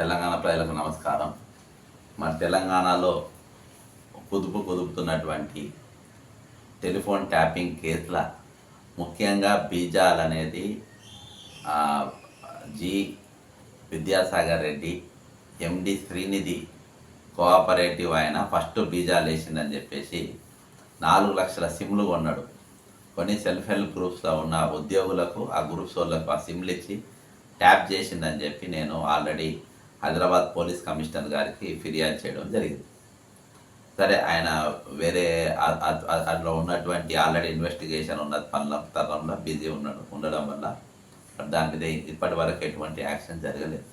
తెలంగాణ ప్రజలకు నమస్కారం. మన తెలంగాణలో కుదుపు కుదుపుతున్నటువంటి టెలిఫోన్ ట్యాపింగ్ కేసుల ముఖ్యంగా బీజాల్ అనేది G Vidyasagar Reddy MD Srinidhi cooperative ఆయన ఫస్ట్ బీజాలు వేసిందని చెప్పేసి నాలుగు లక్షల సిమ్లు కొన్నాడు. కొన్ని సెల్ఫ్ హెల్ప్ గ్రూప్స్లో ఉన్న ఉద్యోగులకు ఆ గ్రూప్స్ వాళ్ళకు ఆ సిమ్లు ఇచ్చి ట్యాప్ చేసిందని చెప్పి నేను ఆల్రెడీ హైదరాబాద్ పోలీస్ కమిషనర్ గారికి ఫిర్యాదు చేయడం జరిగింది. సరే ఆయన వేరే అందులో ఉన్నటువంటి ఆల్రెడీ ఇన్వెస్టిగేషన్ ఉన్న పనుల తరంలో బిజీ ఉన్నాడు ఉండడం వల్ల దాని మీద ఇప్పటి వరకు ఎటువంటి యాక్షన్ జరగలేదు.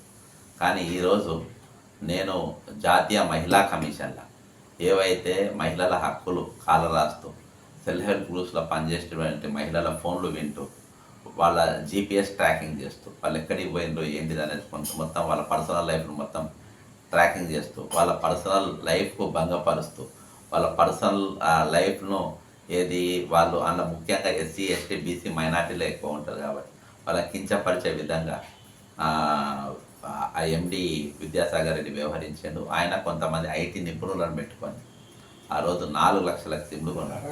కానీ ఈరోజు నేను జాతీయ మహిళా కమిషన్ల ఏవైతే మహిళల హక్కులు కాలరాస్తూ సెల్ఫ్ హెల్ప్ గ్రూప్స్లో పనిచేసేటువంటి మహిళల ఫోన్లు వింటూ వాళ్ళ జీపీఎస్ ట్రాకింగ్ చేస్తూ వాళ్ళు ఎక్కడికి పోయినరో ఏంటిది అనేది కొంత మొత్తం వాళ్ళ పర్సనల్ లైఫ్ను మొత్తం ట్రాకింగ్ చేస్తూ వాళ్ళ పర్సనల్ లైఫ్కు భంగపరుస్తూ వాళ్ళ పర్సనల్ లైఫ్ను ఏది వాళ్ళు అన్న ముఖ్యంగా ఎస్సీ ఎస్టీ బీసీ మైనార్టీలో ఎక్కువ ఉంటారు కాబట్టి వాళ్ళ కించపరిచే విధంగా ఆ ఎండి విద్యాసాగర్ రెడ్డి వ్యవహరించాడు. ఆయన కొంతమంది ఐటీ నిపుణులను పెట్టుకొని ఆ రోజు నాలుగు లక్షల సిమ్లు కొన్నాడు.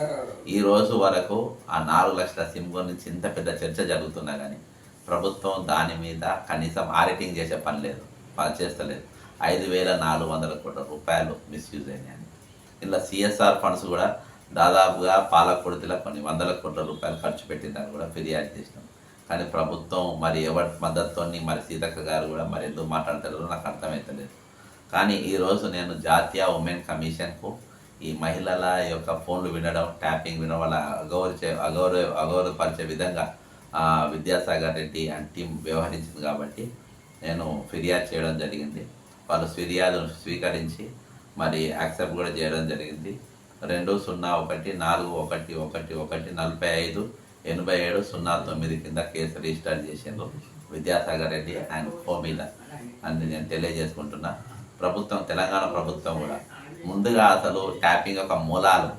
ఈ రోజు వరకు ఆ నాలుగు లక్షల సిమ్ గురించి ఇంత పెద్ద చర్చ జరుగుతున్నా కానీ ప్రభుత్వం దాని మీద కనీసం ఆడిటింగ్ చేసే పని లేదు వాళ్ళు చేస్తలేదు. ఐదు వేల నాలుగు వందల కోట్ల రూపాయలు మిస్యూజ్ అయినాయని ఇలా సిఎస్ఆర్ ఫండ్స్ కూడా దాదాపుగా పాలకుడితిలో కొన్ని వందల కోట్ల రూపాయలు ఖర్చు పెట్టిందని కూడా ఫిర్యాదు చేసినాం. కానీ ప్రభుత్వం మరి ఎవరి మద్దతుతో మరి సీతక్క గారు కూడా మరి ఎందుకు మాట్లాడతారో నాకు అర్థమవుతలేదు కానీ ఈరోజు నేను జాతీయ ఉమెన్ కమిషన్కు ఈ మహిళల యొక్క ఫోన్లు వినడం ట్యాపింగ్ వినడం వల్ల అగౌరవ అగౌరవ అగౌరవపరిచే విధంగా విద్యాసాగర్ రెడ్డి అండ్ టీం వ్యవహరించింది కాబట్టి నేను ఫిర్యాదు చేయడం జరిగింది. వాళ్ళు ఫిర్యాదును స్వీకరించి మరి యాక్సెప్ట్ కూడా చేయడం జరిగింది. రెండు సున్నా ఒకటి నాలుగు ఒకటి ఒకటి ఒకటి నలభై ఐదు ఎనభై ఏడు సున్నా తొమ్మిది కింద కేసు రిజిస్టర్ చేసిండ్రు విద్యాసాగర్ రెడ్డి అండ్ మీద అని నేను తెలియజేసుకుంటున్నా. ప్రభుత్వం తెలంగాణ ప్రభుత్వం కూడా ముందుగా అసలు ట్యాపింగ్ యొక్క మూలాలు.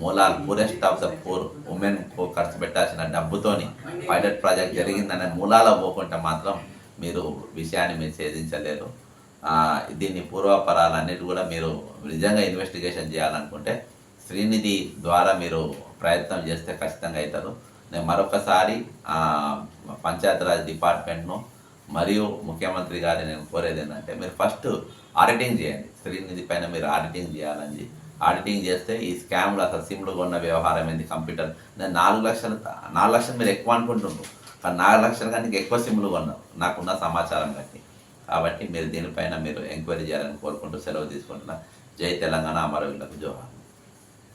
మూలాలు poorest of the poor women ఖర్చు పెట్టాల్సిన డబ్బుతోని పైలట్ ప్రాజెక్ట్ జరిగిందనే మూలాల పోకుంటే మాత్రం మీరు విషయాన్ని మీరు ఛేదించలేరు. దీన్ని పూర్వపరాలన్నిటి కూడా మీరు నిజంగా ఇన్వెస్టిగేషన్ చేయాలనుకుంటే శ్రీనిధి ద్వారా మీరు ప్రయత్నం చేస్తే ఖచ్చితంగా అవుతారు. నేను మరొకసారి పంచాయతీరాజ్ డిపార్ట్మెంట్ను మరియు ముఖ్యమంత్రి గారిని నేను కోరేది ఏంటంటే మీరు ఫస్ట్ ఆడిటింగ్ చేయండి. శ్రీనిధి పైన మీరు ఆడిటింగ్ చేయాలని ఆడిటింగ్ చేస్తే ఈ స్కామ్లు అసలు సిమ్లు కొన్న వ్యవహారం ఏంది? కంప్యూటర్. నేను నాలుగు లక్షలు నాలుగు లక్షలు మీరు ఎక్కువ అనుకుంటున్నారు కానీ నాలుగు లక్షల కానీ ఎక్కువ సిమ్లు కొన్నాం నాకున్న సమాచారం బట్టి కాబట్టి మీరు దీనిపైన మీరు ఎంక్వైరీ చేయాలని కోరుకుంటూ సెలవు తీసుకుంటున్నా. జై తెలంగాణ అమరవీళ్ళకు జోహార్.